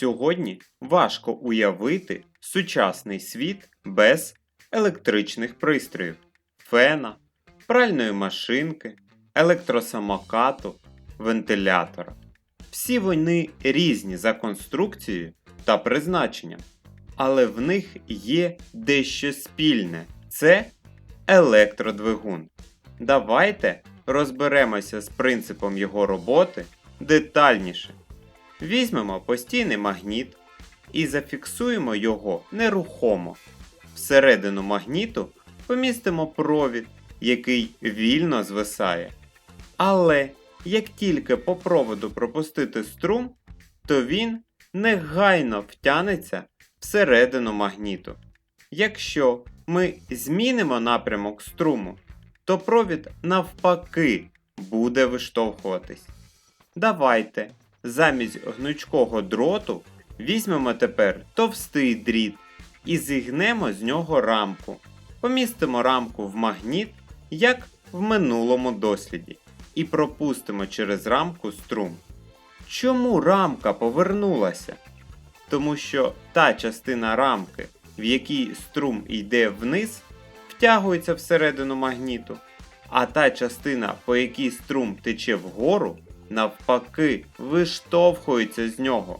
Сьогодні важко уявити сучасний світ без електричних пристроїв, фена, пральної машинки, електросамокату, вентилятора. Всі вони різні за конструкцією та призначенням, але в них є дещо спільне це електродвигун. Давайте розберемося з принципом його роботи детальніше. Візьмемо постійний магніт і зафіксуємо його нерухомо. Всередину магніту помістимо провід, який вільно звисає. Але як тільки по проводу пропустити струм, то він негайно втягнеться всередину магніту. Якщо ми змінимо напрямок струму, то провід навпаки буде виштовхуватись. Давайте замість гнучкого дроту візьмемо тепер товстий дріт і зігнемо з нього рамку. Помістимо рамку в магніт, як в минулому досліді, і пропустимо через рамку струм. Чому рамка повернулася? Тому що та частина рамки, в якій струм йде вниз, втягується всередину магніту, а та частина, по якій струм тече вгору, навпаки, виштовхується з нього.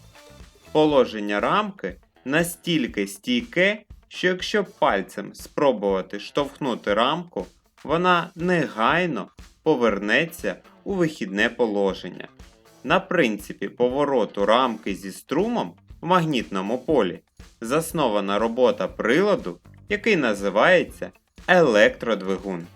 Положення рамки настільки стійке, що якщо пальцем спробувати штовхнути рамку, вона негайно повернеться у вихідне положення. На принципі повороту рамки зі струмом в магнітному полі заснована робота приладу, який називається електродвигун.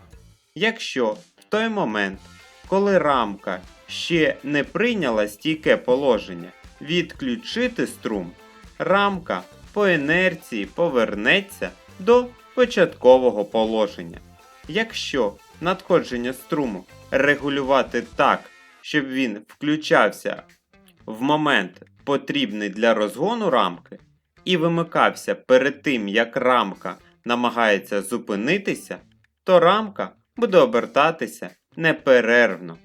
Якщо в той момент, коли рамка ще не прийняла стійке положення, відключити струм, рамка по інерції повернеться до початкового положення. Якщо надходження струму регулювати так, щоб він включався в момент потрібний для розгону рамки і вимикався перед тим, як рамка намагається зупинитися, то рамка буде обертатися неперервно.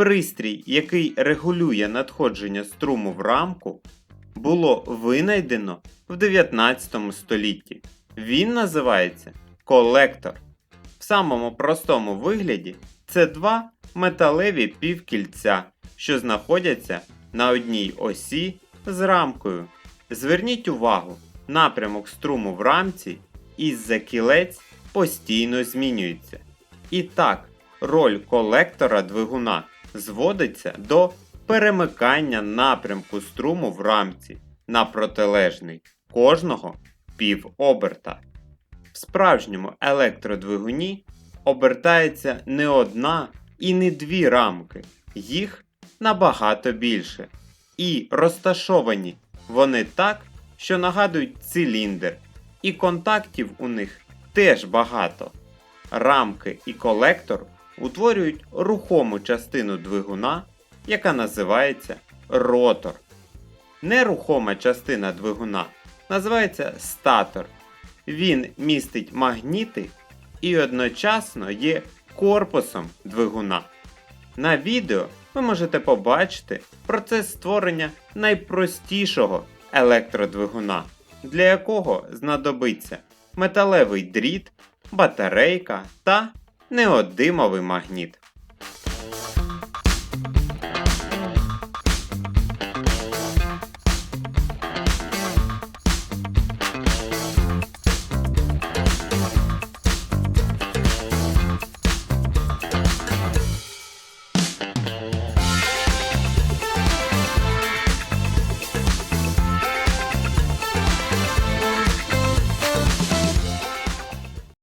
Пристрій, який регулює надходження струму в рамку, було винайдено в 19 столітті. Він називається колектор. В самому простому вигляді це два металеві півкільця, що знаходяться на одній осі з рамкою. Зверніть увагу, напрямок струму в рамці із-за кілець постійно змінюється. І так, роль колектора двигуна зводиться до перемикання напрямку струму в рамці на протилежний кожного півоберта. В справжньому електродвигуні обертається не одна і не дві рамки, їх набагато більше. І розташовані вони так, що нагадують циліндр, і контактів у них теж багато. Рамки і колектор утворюють рухому частину двигуна, яка називається ротор. Нерухома частина двигуна називається статор. Він містить магніти і одночасно є корпусом двигуна. На відео ви можете побачити процес створення найпростішого електродвигуна, для якого знадобиться металевий дріт, батарейка та неодимовий магніт.